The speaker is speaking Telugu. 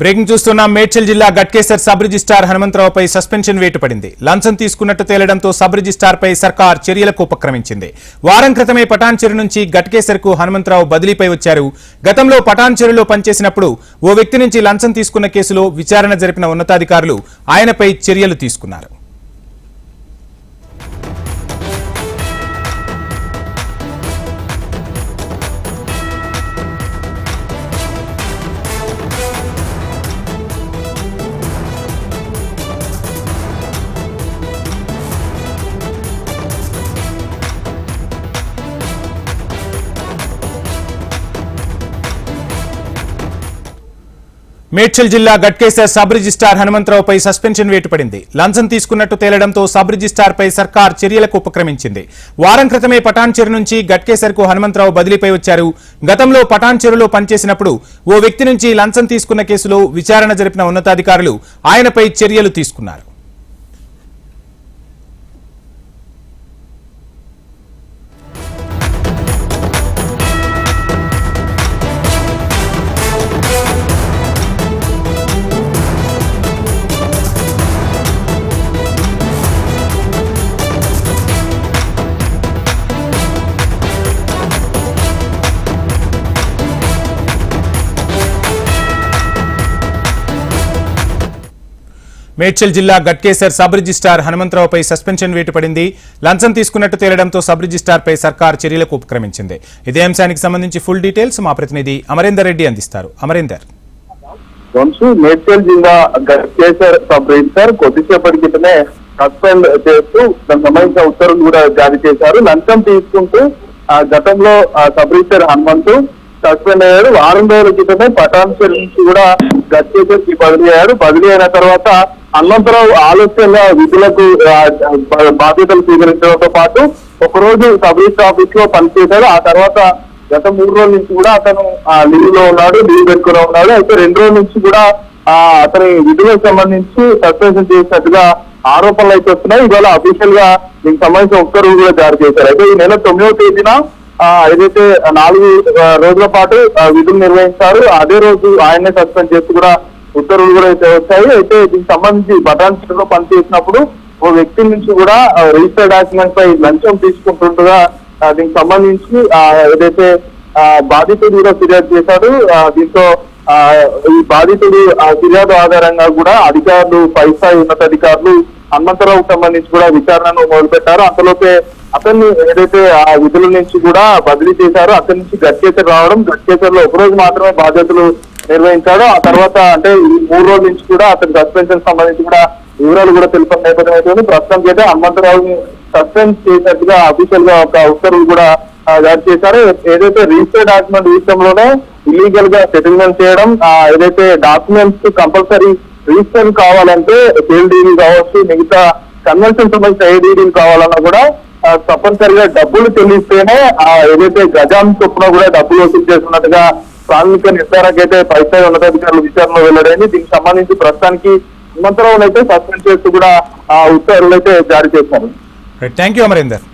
బ్రేకింగ్ చూస్తున్నాం మేడ్చల్ జిల్లా గట్కేసర్ సబ్ రిజిస్టార్ హనుమంతరావుపై సస్పెన్షన్ వేటు పడింది లంచం తీసుకున్నట్టు తేలడంతో సబ్ రిజిస్టార్పై సర్కార్ చర్యలకు ఉపక్రమించింది. వారం క్రితమే పటాన్చెరు నుంచి గట్కేసర్కు హనుమంతరావు బదిలీపై వచ్చారు. గతంలో పటాన్చెరులో పనిచేసినప్పుడు ఓ వ్యక్తి నుంచి లంచం తీసుకున్న కేసులో విచారణ జరిపిన ఉన్నతాధికారులు ఆయనపై చర్యలు తీసుకున్నారు. మేడ్చల్ జిల్లా గట్కేసర్ సబ్ రిజిస్టార్ హనుమంతరావుపై సస్పెన్షన్ వేటుపడింది. లంచం తీసుకున్నట్టు తేలడంతో సబ్ రిజిస్టార్పై సర్కార్ చర్యలకు ఉపక్రమించింది. వారం క్రితమే పటాన్చెరు నుంచి గట్కేసర్కు హనుమంతరావు బదిలీపై వచ్చారు. గతంలో పటాన్చెరులో పనిచేసినప్పుడు ఓ వ్యక్తి నుంచి లంచం తీసుకున్న కేసులో విచారణ జరిపిన ఉన్నతాధికారులు ఆయనపై చర్యలు తీసుకున్నారు. మేడ్చల్ జిల్లా గట్కేసర్ సబ్ రిజిస్టార్ హనుమంతరావుపై సస్పెన్షన్ వేటు పడింది. లంచం తీసుకున్నట్టు తేలడంతో సబ్ రిజిస్టార్పై సర్కార్ చర్యలకు ఉపక్రమించింది. ఇదే అంశానికి సంబంధించి ఫుల్ డీటెయిల్స్ మా ప్రతినిధి అమరేందర్ రెడ్డి అందిస్తారు. అమరేందర్. మేడ్చల్ జిల్లా గట్కేసర్ సబ్ రిజిస్టార్ కొద్దిసేపటి క్రితమే సస్పెండ్ చేస్తూ దానికి సంబంధించిన ఉత్తర్వులు కూడా జారీ చేశారు. లంచం తీసుకుంటూ ఆ గతంలో ఆ సబ్ రిజిస్టర్ హనుమంతు సస్పెండ్ అయ్యాడు. వారం రోజుల క్రితమే పటాన్సర్ నుంచి కూడా గట్కేసర్కి బదిలీ అయ్యాడు. బదిలీ అయిన తర్వాత హనుమంతరావు ఆలస్యంగా విధులకు బా- బాధ్యతలు స్వీకరించడంతో పాటు ఒకరోజు సబ్ రిజిస్టర్ ఆఫీస్లో పనిచేశాడు. ఆ తర్వాత గత మూడు రోజుల నుంచి కూడా అతను ఆ లీవ్లో ఉన్నాడు లీవ్ పెట్టుకుని ఉన్నాడు. అయితే రెండు రోజుల నుంచి కూడా ఆ అతని విధులకు సంబంధించి సస్పెన్షన్ చేసినట్టుగా ఆరోపణలు అయితే వస్తున్నాయి. ఇవాళ అఫీషియల్గా దీనికి సంబంధించిన ఉత్తర్వులు కూడా జారీ చేశారు. అయితే ఈ నెల తొమ్మిదవ తేదీన ఏదైతే నాలుగు రోజుల పాటు విధులు నిర్వహించారు అదే రోజు ఆయన్నే సస్పెండ్ చేసి కూడా ఉత్తర్వులు కూడా అయితే వచ్చాయి అయితే దీనికి సంబంధించి బటాన్లో పనిచేసినప్పుడు ఓ వ్యక్తి నుంచి కూడా రిజిస్టర్ డాక్యుమెంట్ పై లంచం తీసుకుంటుండగా దీనికి సంబంధించి ఏదైతే బాధితుడు కూడా ఫిర్యాదు చేశాడు. దీంతో ఈ బాధితుడు ఆ, ఫిర్యాదు ఆధారంగా కూడా అధికారులు పైసా ఉన్నతాధికారులు హనుమంతరావుకు సంబంధించి కూడా విచారణను మొదలుపెట్టారు. అంతలోపే అతన్ని ఏదైతే ఆ విధుల నుంచి కూడా బదిలీ చేశారో అతని నుంచి గట్కేసర్ రావడం గట్లో ఒక రోజు మాత్రమే బాధ్యతలు నిర్వహించాడు ఆ తర్వాత అంటే ఈ మూడు రోజుల నుంచి కూడా అతని సస్పెన్షన్ సంబంధించి కూడా వివరాలు కూడా తెలిపిన నేపథ్యం అయితే ప్రస్తుతం అయితే హనుమంతరావుని సస్పెండ్ చేసినట్టుగా అఫీషియల్గా ఒక ఉత్తర్వులు కూడా జారీ చేశారు. ఏదైతే రిజిస్టర్ డాక్యుమెంట్ విషయంలోనే ఇల్లీగల్గా సెటిల్మెంట్ చేయడం ఏదైతే డాక్యుమెంట్స్ కంపల్సరీ రిజిస్టర్ కావాలంటే సేల్ కావచ్చు మిగతా కన్వెన్షన్ సంబంధించిన ఏడీడీలు కావాలన్నా కూడా తప్పనిసరిగా డబ్బులు చెల్లిస్తేనే ఏదైతే గజాం చొప్పున కూడా డబ్బులు వసూలు చేస్తున్నట్టుగా ప్రాథమిక నిర్ధారకైతే అయితే పైస్థాయి ఉన్నతాధికారులు విచారణ వెల్లడైంది దీనికి సంబంధించి ప్రస్తుతానికి హనుమంతరావును అయితే సస్పెండ్ చేస్తూ కూడా ఆ ఉత్తర్వులు అయితే జారీ చేశారు థ్యాంక్ యూ అమరేందర్